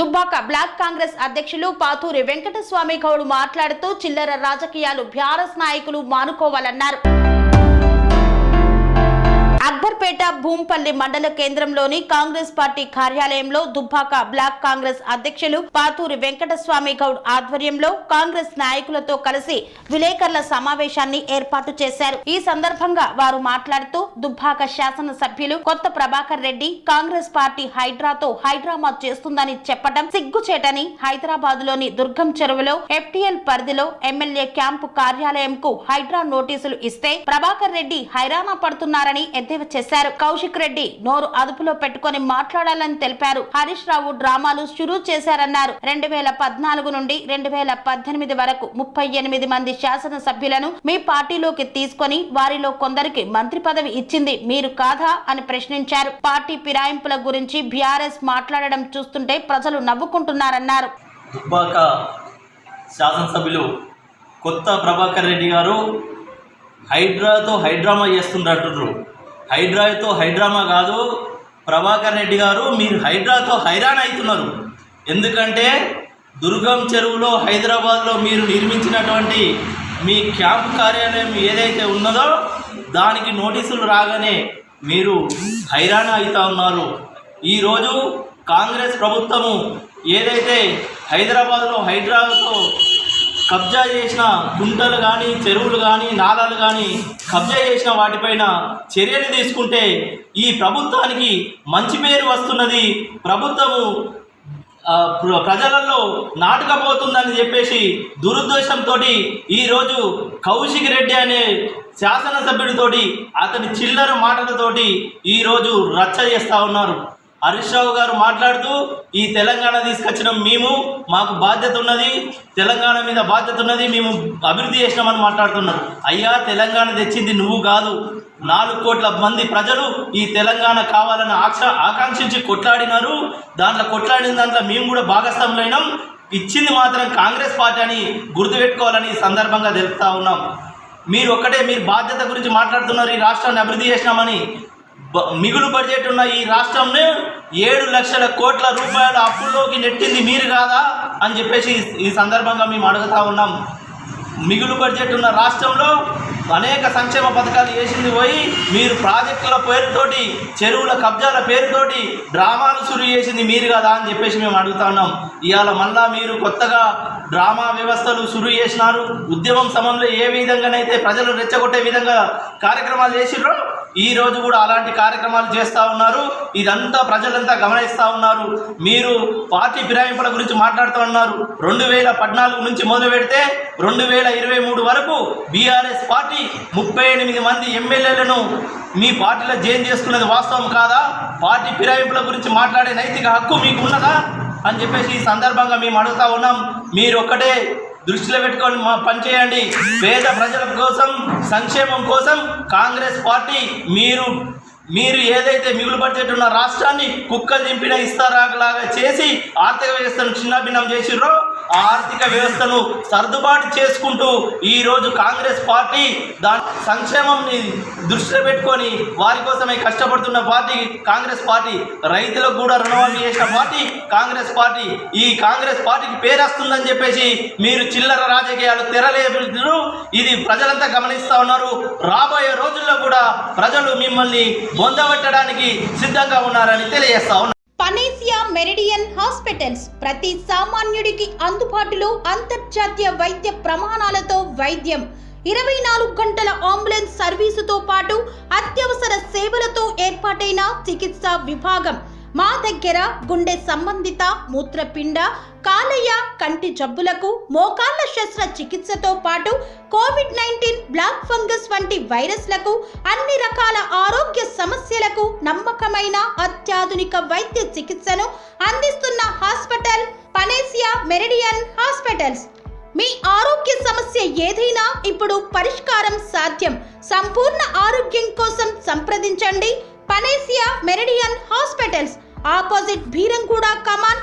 Dubbaka black Congress అధ్యక్షులు పాతూరి వెంకటస్వామి గౌడ్ మాట్లాడుతూ చిల్లర రాజకీయాలు బ్యారస్ నాయకులు మానుకోవాలన్నారు. అక్బర్పేట భూంపల్లి మండల కేంద్రంలోని కాంగ్రెస్ పార్టీ కార్యాలయంలో దుబ్బాక బ్లాక్ కాంగ్రెస్ అధ్యక్షులు పాతూరి వెంకటస్వామి గౌడ్ ఆధ్వర్యంలో కాంగ్రెస్ నాయకులతో కలిసి విలేకరుల సమావేశాన్ని ఏర్పాటు చేశారు. ఈ సందర్భంగా వారు మాట్లాడుతూ దుబ్బాక శాసన సభ్యులు కొత్త ప్రభాకర్ రెడ్డి కాంగ్రెస్ పార్టీ హైడ్రాతో హైడ్రామా చేస్తుందని చెప్పడం సిగ్గుచేటని హైదరాబాద్లోని దుర్గం చెరువులో ఎఫ్టీఎల్ పరిధిలో ఎమ్మెల్యే క్యాంపు కార్యాలయంకు హైడ్రా నోటీసులు ఇస్తే ప్రభాకర్ రెడ్డి హైరానా పడుతున్నారని ఎద్దేవా చేశారు. కౌశిక్ రెడ్డి నోరు అదుపులో పెట్టుకొని మాట్లాడాలని తెలిపారు. హరీష్ రావు డ్రామాలు షురూ చేశారన్నారు. రెండు వేల పద్నాలుగు నుండి రెండు వేల పద్దెనిమిది వరకు ముప్పై ఎనిమిది మంది శాసన సభ్యులను మీ పార్టీలోకి తీసుకొని వారిలో కొందరికి మంత్రి పదవి ఇచ్చింది మీరు కాదా అని ప్రశ్నించారు. పార్టీ ఫిరాయింపుల గురించి బీఆర్ఎస్ మాట్లాడడం చూస్తుంటే ప్రజలు నవ్వుకుంటున్నారన్నారు. దుబ్బాక శాసనసభ్యులు కొత్త ప్రభాకర్ రెడ్డి గారు హైడ్రాతో హైడ్రామా చేస్తుండ్రు హైడ్రాతో హైడ్రామా కాదు ప్రభాకర్ రెడ్డి గారు మీరు హైడ్రాతో హైరాన్ అవుతున్నారు. ఎందుకంటే దుర్గం చెరువులో హైదరాబాద్లో మీరు నిర్మించినటువంటి మీ క్యాంప్ కార్యాలయం ఏదైతే ఉన్నదో దానికి నోటీసులు రాగానే మీరు హైరాణ అవుతా ఉన్నారు. ఈరోజు కాంగ్రెస్ ప్రభుత్వము ఏదైతే హైదరాబాద్లో హైడ్రాతో కబ్జా చేసిన గుంటలు కానీ చెరువులు కానీ నాలాలు కానీ కబ్జా చేసిన వాటిపైన చర్యలు తీసుకుంటే ఈ ప్రభుత్వానికి మంచి పేరు వస్తున్నది. ప్రభుత్వము ప్ర- ప్రజలలో నాటకపోతుందని చెప్పేసి దురుద్దేశంతో ఈరోజు కౌశిక్ రెడ్డి అనే శాసనసభ్యుడితోటి అతని చిల్లర మాటలతోటి ఈరోజు రచ్చ చేస్తూ ఉన్నారు. హరీష్ రావు గారు మాట్లాడుతూ ఈ తెలంగాణ తీసుకొచ్చిన మేము మాకు బాధ్యత ఉన్నది తెలంగాణ మీద బాధ్యత ఉన్నది మేము అభివృద్ధి చేసినామని మాట్లాడుతున్నారు. అయ్యా తెలంగాణ తెచ్చింది నువ్వు కాదు. నాలుగు కోట్ల మంది ప్రజలు ఈ తెలంగాణ కావాలని ఆక్ష ఆకాంక్షించి కొట్లాడినారు. దాంట్లో కొట్లాడిన దాంట్లో మేము కూడా భాగస్వాములైనాం ఇచ్చింది మాత్రం కాంగ్రెస్ పార్టీ అని గుర్తుపెట్టుకోవాలని ఈ సందర్భంగా తెలుపుతా ఉన్నాం. మీరు ఒక్కటే మీరు బాధ్యత గురించి మాట్లాడుతున్నారు ఈ రాష్ట్రాన్ని అభివృద్ధి చేసినామని. బ- మిగులు బడ్జెట్ ఉన్న ఈ రాష్ట్రంని ఏడు లక్షల కోట్ల రూపాయల అప్పుల్లోకి నెట్టింది మీరు కాదా అని చెప్పేసి ఈ- సందర్భంగా మేము అడుగుతా ఉన్నాం. మిగులు బడ్జెట్ ఉన్న రాష్ట్రంలో అనేక సంక్షేమ పథకాలు వేసింది పోయి మీరు ప్రాజెక్టుల పేరుతోటి చెరువుల కబ్జాల పేరుతోటి డ్రామాలు సురు చేసింది మీరు కదా అని చెప్పేసి మేము అడుగుతా ఉన్నాం. ఇవాళ మళ్ళా మీరు కొత్తగా డ్రామా వ్యవస్థలు సురు చేసినారు. ఉద్యమం సమయంలో ఏ విధంగానైతే ప్రజలు రెచ్చగొట్టే విధంగా కార్యక్రమాలు చేసిర్రో ఈ రోజు కూడా అలాంటి కార్యక్రమాలు చేస్తూ ఉన్నారు. ఇదంతా ప్రజలంతా గమనిస్తూ ఉన్నారు. మీరు పార్టీ ఫిరాయింపుల గురించి మాట్లాడుతూ ఉన్నారు. రెండు వేల పద్నాలుగు నుంచి మొదలు పెడితే రెండు వేల ఇరవై మూడు వరకు బీఆర్ఎస్ పార్టీ ముప్పై ఎనిమిది మంది ఎమ్మెల్యేలను మీ పార్టీలో జైన్ చేసుకున్నది వాస్తవం కాదా? పార్టీ ఫిరాయింపుల గురించి మాట్లాడే నైతిక హక్కు మీకు ఉన్నదా? అని చెప్పేసి ఈ సందర్భంగా మేము అడుగుతా ఉన్నాం. మీరు ఒక్కటే దృష్టిలో పెట్టుకొని మా పనిచేయండి పేద ప్రజల కోసం సంక్షేమం కోసం కాంగ్రెస్ పార్టీ మీరు మీరు ఏదైతే మిగులు ఉన్న రాష్ట్రాన్ని కుక్కలు దింపిన ఇస్తారాలాగా చేసి ఆర్థిక వ్యవస్థను చిన్నభిన్నం చేసిర్రో ఆర్థిక వ్యవస్థను సర్దుబాటు చేసుకుంటూ ఈరోజు కాంగ్రెస్ పార్టీ దాని సంక్షేమంని దృష్టిలో పెట్టుకొని వారి కోసమే కష్టపడుతున్న పార్టీ కాంగ్రెస్ పార్టీ. రైతులకు కూడా రుణమాఫీ చేసిన పార్టీ కాంగ్రెస్ పార్టీ. ఈ కాంగ్రెస్ పార్టీకి పేరు వస్తుందని చెప్పేసి మీరు చిల్లర రాజకీయాలు తెరలేపుతున్నారు ఇది ప్రజలంతా గమనిస్తూ ఉన్నారు. రాబోయే రోజుల్లో కూడా ప్రజలు మిమ్మల్ని బొందబెట్టడానికి సిద్ధంగా ఉన్నారని తెలియజేస్తా ఉన్నారు అనేసియా మెరిడియన్ హాస్పిటల్స్ ప్రతి సామాన్యుడికి అందుబాటులో అంతర్జాతీయ వైద్య ప్రమాణాలతో వైద్యం. ఇరవై నాలుగు గంటల అంబులెన్స్ సర్వీసుతో పాటు అత్యవసర సేవలతో ఏర్పాటైన చికిత్సా విభాగం. మా దగ్గర గుండె సంబంధిత మూత్రపిండ కాలేయ కంటి జబ్బులకు మోకాళ్ళ శస్త్ర చికిత్సతో పాటు కోవిడ్ నైన్టీన్ బ్లాక్ ఫంగస్ వంటి వైరస్లకు అన్ని రకాల ఆరోగ్య సమస్యలకు నమ్మకమైన అత్యాధునిక వైద్య చికిత్సను అందిస్తున్న హాస్పిటల్ పనేసియా మెరిడియన్ హాస్పిటల్స్. మీ ఆరోగ్య సమస్య ఏదైనా ఇప్పుడు పరిష్కారం సాధ్యం. సంపూర్ణ ఆరోగ్యం కోసం సంప్రదించండి. Panacea Meridian hospitals. Opposite Bheeramguda కమాన్